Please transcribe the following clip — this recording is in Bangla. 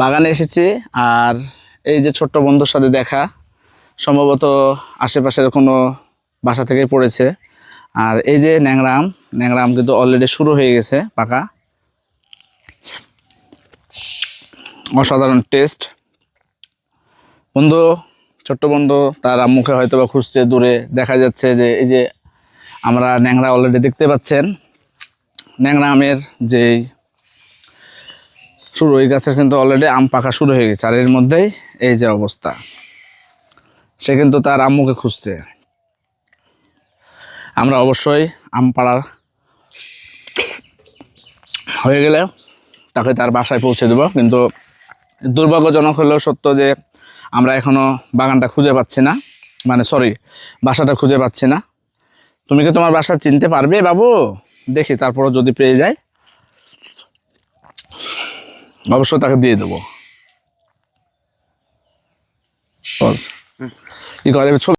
বাগানে এসেছি আর এই যে ছোট্ট বন্ধুর সাথে দেখা, সম্ভবত আশেপাশের কোনো বাসা থেকেই পড়েছে। আর এই যে ন্যাংরাম ন্যাংরাম কিন্তু অলরেডি শুরু হয়ে গেছে, পাকা। অসাধারণ টেস্ট বন্ধু, ছোট্ট বন্ধু, তার মুখে হয়তো বা খুঁজছে, দূরে দেখা যাচ্ছে যে এই যে আমরা ন্যাংরা অলরেডি দেখতে পাচ্ছেন। ন্যাংরা আমের যেই শুরু ওই গাছের কিন্তু অলরেডি আম পাকা শুরু হয়ে গেছে। আর এর মধ্যেই এই যে অবস্থা, সে কিন্তু তার আম্মুকে খুঁজছে। আমরা অবশ্যই আম পাড়ার হয়ে গেলে তাকে তার বাসায় পৌঁছে দেব। কিন্তু দুর্ভাগ্যজনক হলেও সত্য যে আমরা এখনও বাগানটা খুঁজে পাচ্ছি না। মানে সরি বাসাটা খুঁজে পাচ্ছি না। তুমি কি তোমার বাসা চিনতে পারবে বাবু? দেখি, তারপরও যদি পেয়ে যায়। অবশ্যই তাকে দিয়ে দেবো। কি করে ছবি